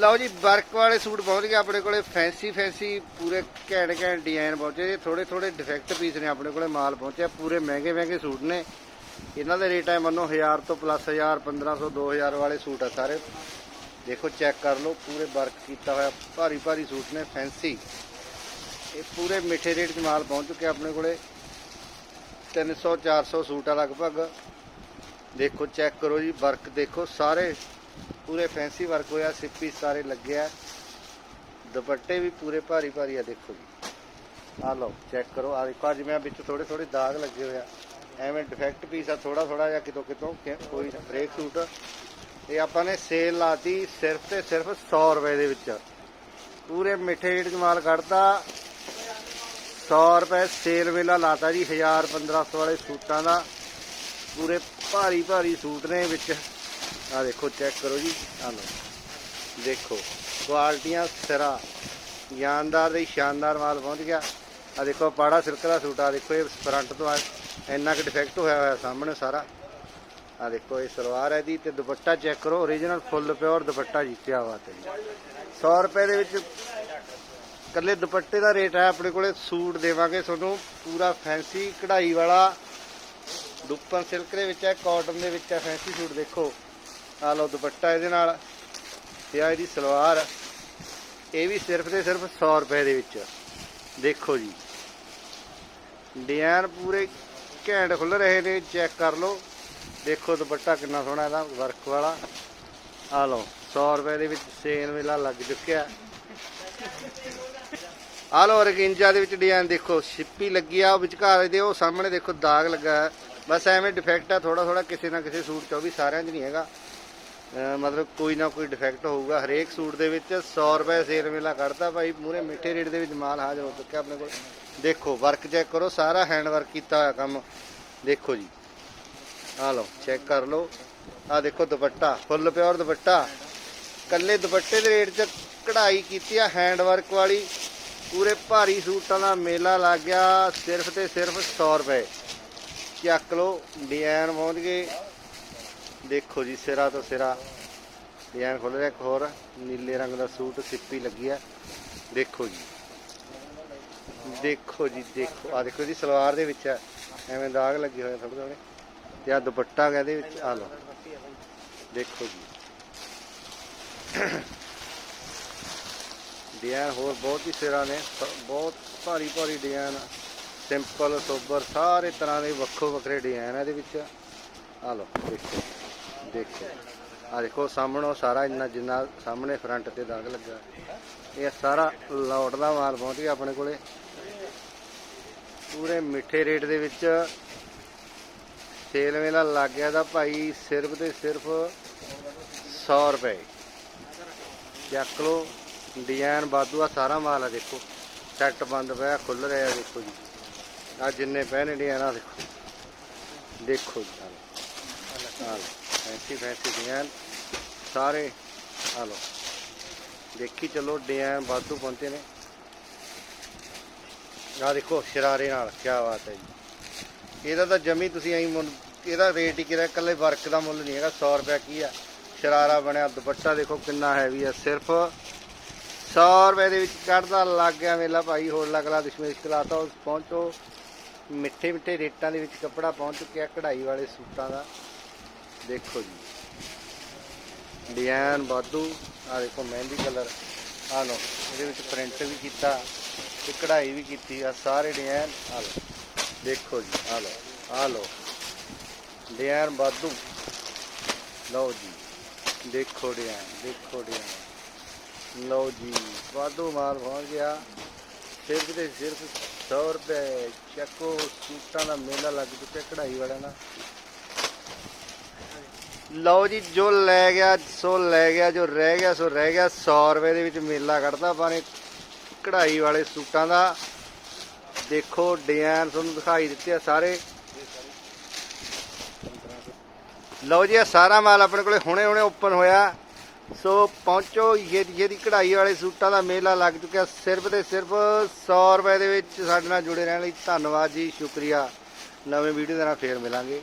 ਲਓ ਜੀ, ਵਰਕ ਵਾਲੇ ਸੂਟ ਪਹੁੰਚ ਗਏ ਆਪਣੇ ਕੋਲੇ। ਫੈਂਸੀ ਫੈਂਸੀ, ਪੂਰੇ ਘੈਂਟ ਘੈਂਟ ਡਿਜ਼ਾਈਨ ਪਹੁੰਚੇ ਥੋੜੇ ਥੋੜੇ ਡਿਫੈਕਟ ਪੀਸ ਨੇ ਆਪਣੇ ਕੋਲੇ ਮਾਲ ਪਹੁੰਚਿਆ। ਪੂਰੇ ਮਹਿੰਗੇ ਮਹਿੰਗੇ ਸੂਟ ਨੇ। ਇਹਨਾਂ ਦੇ ਰੇਟ ਹੈ ਮੰਨੋ 1000 ਤੋਂ ਪਲੱਸ 1000 1500 2000 ਵਾਲੇ ਸੂਟ ਆ ਸਾਰੇ। ਦੇਖੋ ਚੈੱਕ ਕਰ ਲਓ, ਪੂਰੇ ਵਰਕ ਕੀਤਾ ਹੋਇਆ। ਭਾਰੀ ਭਾਰੀ ਸੂਟ ਨੇ, ਫੈਂਸੀ। ਇਹ ਪੂਰੇ ਮਿੱਠੇ ਰੇਟ 'ਚ ਮਾਲ ਪਹੁੰਚ ਚੁੱਕਿਆ ਆਪਣੇ ਕੋਲੇ। 300 400 ਸੂਟ ਆ ਲਗਭਗ। ਦੇਖੋ ਚੈੱਕ ਕਰੋ ਜੀ ਵਰਕ ਦੇਖੋ। ਸਾਰੇ ਪੂਰੇ ਫੈਂਸੀ ਵਰਕ ਹੋਇਆ ਸਿੱਪੀ ਸਾਰੇ ਲੱਗਿਆ ਦੁਪੱਟੇ ਵੀ ਪੂਰੇ ਭਾਰੀ ਭਾਰੀ ਆ, ਦੇਖੋ ਜੀ। ਆ ਲਓ ਚੈੱਕ ਕਰੋ। ਆ ਦੇਖੋ ਅੱਜ ਵਿੱਚ ਥੋੜੇ ਥੋੜੇ ਦਾਗ ਲੱਗੇ ਹੋਇਆ ਐਵੇਂ ਡਿਫੈਕਟ ਪੀਸ ਆ ਥੋੜਾ ਥੋੜਾ ਜਿਹਾ ਕਿਤੋਂ ਕਿਤੋਂ, ਕਿ- ਕੋਈ ਹਰੇਕ ਸੂਟ ਇਹ ਆਪਾਂ ਨੇ ਸੇਲ ਲਾਤੀ ਸਿਰਫ ਤੇ ਸਿਰਫ 100 ਰੁਪਏ ਦੇ ਵਿੱਚ। ਪੂਰੇ ਮਿੱਠੇ ਰੇਟ 'ਚ ਮਾਲ ਕੱਢਤਾ। 100 ਰੁਪਏ ਸੇਲ ਵੇਲਾ ਲਾਤਾ ਜੀ 1000 1500 ਵਾਲੇ ਸੂਟਾਂ ਦਾ। ਪੂਰੇ ਭਾਰੀ ਭਾਰੀ ਸੂਟ ਨੇ ਵਿੱਚ। ਆ ਦੇਖੋ ਚੈੱਕ ਕਰੋ ਜੀ ਆ ਲਓ ਦੇਖੋ, ਕੁਆਲਟੀਆਂ ਸਿਰਾ। ਜਾਨਦਾਰ ਦੇ ਸ਼ਾਨਦਾਰ ਮਾਲ ਪਹੁੰਚ ਗਿਆ। ਆ ਦੇਖੋ, ਪਾੜਾ ਸਿਲਕ ਦਾ ਸੂਟ ਆ। ਦੇਖੋ, ਇਹ ਫਰੰਟ ਤੋਂ ਇੰਨਾ ਕਿ ਡਿਫੈਕਟ ਹੋਇਆ ਹੋਇਆ ਸਾਹਮਣੇ ਸਾਰਾ। ਆ ਦੇਖੋ, ਇਹ ਸਲਵਾਰ ਹੈ ਦੀ ਤੇ ਦੁਪੱਟਾ ਚੈੱਕ ਕਰੋ। origignal ਫੁੱਲ ਪਿਓਰ ਦੁਪੱਟਾ ਜੀ ਕੀ ਬਾਤ ਹੈ ਜੀ। 100 ਰੁਪਏ ਦੇ ਵਿੱਚ ਕੱਲੇ ਦੁਪੱਟੇ ਦਾ ਰੇਟ ਹੈ ਆਪਣੇ ਕੋਲੇ। ਸੂਟ ਦੇਵਾਂਗੇ ਤੁਹਾਨੂੰ। ਪੂਰਾ ਫੈਂਸੀ ਕਢਾਈ ਵਾਲਾ। ਦੁਪਨ ਸਿਲਕ ਦੇ ਵਿੱਚ ਹੈ ਕਾਟਨ ਦੇ ਵਿੱਚ ਹੈ ਫੈਂਸੀ ਸੂਟ ਦੇਖੋ। ਆ ਲਓ ਦੁਪੱਟਾ ਇਹਦੇ ਨਾਲ ਤੇ ਆ ਇਹਦੀ ਸਲਵਾਰ। ਇਹ ਵੀ ਸਿਰਫ ਤੇ ਸਿਰਫ 100 ਰੁਪਏ ਦੇ ਵਿੱਚ। ਦੇਖੋ ਜੀ। ਡਿਜ਼ਾਈਨ ਪੂਰੇ ਘੈਂਟ ਖੁੱਲ ਰਹੇ ਨੇ, ਚੈੱਕ ਕਰ ਲਓ। ਦੇਖੋ ਦੁਪੱਟਾ ਕਿੰਨਾ ਸੋਹਣਾ ਇਹਦਾ, ਵਰਕ ਵਾਲਾ। ਆ ਲਓ 100 ਰੁਪਏ ਦੇ ਵਿੱਚ ਸੇਲ ਵੇਲਾ ਲੱਗ ਚੁੱਕਿਆ। ਆ ਲਓ, ਰਗਿੰਜਾ ਦੇ ਵਿੱਚ ਡਿਜ਼ਾਈਨ ਦੇਖੋ। ਛਿੱਪੀ ਲੱਗੀ ਆ, ਉਹ ਵਿਚਕਾਰ ਦੇ ਉਹ ਸਾਹਮਣੇ ਦੇਖੋ ਦਾਗ ਲੱਗਾ ਬਸ ਐਵੇਂ ਡਿਫੈਕਟ ਆ ਥੋੜਾ ਥੋੜਾ ਕਿਸੇ ਨਾ ਕਿਸੇ ਸੂਟ 'ਚ, ਉਹ ਵੀ ਸਾਰਿਆਂ 'ਚ ਨਹੀਂ ਹੈਗਾ। ਮਤਲਬ ਕੋਈ ਨਾ ਕੋਈ ਡਿਫੈਕਟ ਹੋਊਗਾ। ਹਰੇਕ ਸੂਟ ਦੇ ਵਿੱਚ 100 ਰੁਪਏ ਸੇਲ ਮੇਲਾ ਕੱਢਦਾ ਭਾਈ। ਮੂਰੇ ਮਿੱਠੇ ਰੇਟ ਦੇ ਵਿੱਚ ਮਾਲ ਹਾਜ਼ਰ ਹੋ ਚੁੱਕਿਆ ਆਪਣੇ ਕੋਲ। ਦੇਖੋ ਵਰਕ ਚੈੱਕ ਕਰੋ, ਸਾਰਾ ਹੈਂਡ ਵਰਕ ਕੀਤਾ ਹੋਇਆ ਕੰਮ। ਦੇਖੋ ਜੀ। ਆ ਲਓ ਚੈੱਕ ਕਰ ਲਓ। ਆ ਦੇਖੋ ਦੁਪੱਟਾ ਫੁੱਲ ਪਿਓਰ ਦੁਪੱਟਾ। ਕੱਲੇ ਦੁਪੱਟੇ ਦੇ ਰੇਟ 'ਚ ਕਢਾਈ ਕੀਤੀ ਆ ਹੈਂਡ ਵਰਕ ਵਾਲੀ। ਪੂਰੇ ਭਾਰੀ ਸੂਟਾਂ ਦਾ ਮੇਲਾ ਲੱਗ ਗਿਆ। ਸਿਰਫ ਤੇ ਸਿਰਫ 100 ਰੁਪਏ। ਚੱਕ ਲਓ, ਡਿਜ਼ਾਈਨ ਪਹੁੰਚ ਗਏ। ਦੇਖੋ ਜੀ ਸਿਰਾ ਤੋਂ ਸਿਰਾ। ਡਿਜ਼ਾਈਨ ਖੁੱਲ ਰਿਹਾ ਇੱਕ ਹੋਰ ਨੀਲੇ ਰੰਗ ਦਾ ਸੂਟ ਸਿੱਪੀ ਲੱਗੀ ਆ। ਦੇਖੋ ਜੀ। ਦੇਖੋ ਜੀ ਦੇਖੋ। ਆ ਦੇਖੋ ਜੀ ਸਲਵਾਰ ਦੇ ਵਿੱਚ ਆ, ਐਵੇਂ ਦਾਗ ਲੱਗੇ ਹੋਏ ਥੋੜੇ ਥੋੜੇ ਤੇ ਆ ਦੁਪੱਟਾ ਇਹਦੇ ਵਿੱਚ ਆ ਲਓ। ਦੇਖੋ ਜੀ। ਡਿਜ਼ਾਈਨ ਹੋਰ ਬਹੁਤ ਹੀ ਸਿਰਾ ਨੇ। ਬਹੁਤ ਭਾਰੀ ਭਾਰੀ ਡਿਜ਼ਾਈਨ। ਸਿੰਪਲ ਸੋਬਰ ਸਾਰੇ ਤਰ੍ਹਾਂ ਦੇ ਵੱਖੋ ਵੱਖਰੇ ਡਿਜ਼ਾਈਨ ਇਹਦੇ ਵਿੱਚ। ਆ ਲਓ ਦੇਖੋ। ਦੇਖੋ। ਆ ਦੇਖੋ, ਸਾਹਮਣੋਂ ਸਾਰਾ ਇੰਨਾ ਜਿੰਨਾ ਸਾਹਮਣੇ ਫਰੰਟ ਤੇ ਦਾਗ ਲੱਗਾ। ਇਹ ਸਾਰਾ ਲੋਟ ਦਾ ਮਾਲ ਪਹੁੰਚ ਗਿਆ ਆਪਣੇ ਕੋਲੇ। ਪੂਰੇ ਮਿੱਠੇ ਰੇਟ ਦੇ ਵਿੱਚ ਸੇਲ ਮੇਲਾ ਲੱਗ ਗਿਆ ਦਾ ਭਾਈ ਸਿਰਫ ਤੇ ਸਿਰਫ 100 ਰੁਪਏ। ਚੱਕ ਲਓ, ਡਿਜ਼ਾਈਨ ਵਾਧੂ ਆ, ਸਾਰਾ ਮਾਲ ਆ ਦੇਖੋ। ਸੈੱਟ ਬੰਦ ਪਿਆ ਖੁੱਲ ਰਿਹਾ ਦੇਖੋ ਜੀ। ਆ ਜਿੰਨੇ ਪਹਿਨੇ ਨੇ ਡਿਜ਼ਾਈਨ ਆ ਦੇਖੋ। ਦੇਖੋ ਜੀ ਆ ਲਓ ਫੈਸੀ ਫੈਂਸੀ ਡਿਜ਼ਾਈਨ ਸਾਰੇ, ਆ ਲਓ। ਦੇਖੀ ਚਲੋ ਡਿਜ਼ਾਈਨ ਵਾਧੂ ਪਹੁੰਚੇ ਨੇ। ਆ ਦੇਖੋ, ਸ਼ਰਾਰੇ ਨਾਲ ਕੀ ਬਾਤ ਹੈ ਜੀ। ਇਹਦਾ ਤਾਂ ਜਮੀ ਤੁਸੀਂ ਐਂ ਮੁੱਲ, ਇਹਦਾ ਰੇਟ ਹੀ ਕਿਹੜਾ, ਇਕੱਲੇ ਵਰਕ ਦਾ ਮੁੱਲ ਨਹੀਂ ਹੈਗਾ 100 ਰੁਪਏ ਕੀ ਆ? ਸ਼ਰਾਰਾ ਬਣਿਆ, ਦੁਪੱਟਾ ਦੇਖੋ ਕਿੰਨਾ ਹੈਵੀ ਆ, ਸਿਰਫ 100 ਰੁਪਏ ਦੇ ਵਿੱਚ ਕੱਢਦਾ ਲੱਗ ਗਿਆ ਮੇਲਾ ਭਾਈ, ਹੋਰ ਲੱਗਲਾ ਦਸ਼ਮੇਸ਼ ਕਲਾਤਾ, ਉਸ ਪਹੁੰਚੋ। ਮਿੱਠੇ ਮਿੱਠੇ ਰੇਟਾਂ ਦੇ ਵਿੱਚ ਕੱਪੜਾ ਪਹੁੰਚ ਚੁੱਕਿਆ, ਕਢਾਈ ਵਾਲੇ ਸੂਟਾਂ ਦਾ। ਦੇਖੋ ਜੀ। ਡਿਜ਼ਾਈਨ ਵਾਧੂ ਆ ਦੇਖੋ ਮਹਿੰਦੀ ਕਲਰ। ਆ ਲਓ, ਇਹਦੇ ਵਿੱਚ ਪ੍ਰਿੰਟ ਵੀ ਕੀਤਾ ਤੇ ਕਢਾਈ ਵੀ ਕੀਤੀ ਆ ਸਾਰੇ ਡਿਜ਼ਾਈਨ ਆ ਲਓ। ਦੇਖੋ ਜੀ ਆ ਲਓ ਆ ਲਓ। ਡਿਜ਼ਾਈਨ ਵਾਧੂ। ਲਓ ਜੀ, ਦੇਖੋ ਡਿਜ਼ਾਈਨ ਦੇਖੋ ਡਿਜ਼ਾਈਨ ਲਓ ਜੀ, ਵਾਧੂ ਮਾਲ ਪਹੁੰਚ ਗਿਆ। ਸਿਰਫ ਤੇ ਸਿਰਫ 100 ਰੁਪਏ। ਚੱਕੋ, ਸੂਟਾਂ ਦਾ ਮੇਲਾ ਲੱਗ ਚੁੱਕਿਆ ਕਢਾਈ ਵਾਲਿਆਂ ਦਾ। ਲਓ ਜੀ, ਜੋ ਲੈ ਗਿਆ, ਸੋ ਲੈ ਗਿਆ, ਜੋ ਰਹਿ ਗਿਆ, ਸੋ ਰਹਿ ਗਿਆ। 100 ਰੁਪਏ ਦੇ ਵਿੱਚ ਮੇਲਾ ਕੱਢਦਾ ਆਪਾਂ ਨੇ। ਕਢਾਈ ਵਾਲੇ ਸੂਟਾਂ ਦਾ। ਦੇਖੋ, ਡਿਜ਼ਾਈਨ ਤੁਹਾਨੂੰ ਦਿਖਾਈ ਦਿੱਤੇ ਆ ਸਾਰੇ। ਲਓ ਜੀ, ਇਹ ਸਾਰਾ ਮਾਲ ਆਪਣੇ ਕੋਲੇ ਹੁਣੇ ਹੁਣੇ ਓਪਨ ਹੋਇਆ। ਸੋ ਪਹੁੰਚੋ ਇਹ ਜਿਹਦੀ ਕਢਾਈ ਵਾਲੇ ਸੂਟਾਂ ਦਾ ਮੇਲਾ ਲੱਗ ਚੁੱਕਿਆ। ਸਿਰਫ ਤੇ ਸਿਰਫ 100 ਰੁਪਏ ਦੇ ਵਿੱਚ ਸਾਡੇ ਨਾਲ ਜੁੜੇ ਰਹਿਣ ਲਈ ਧੰਨਵਾਦ ਜੀ, ਸ਼ੁਕਰੀਆ। ਨਵੇਂ ਵੀਡੀਓ ਦੇ ਨਾਲ ਫੇਰ ਮਿਲਾਂਗੇ।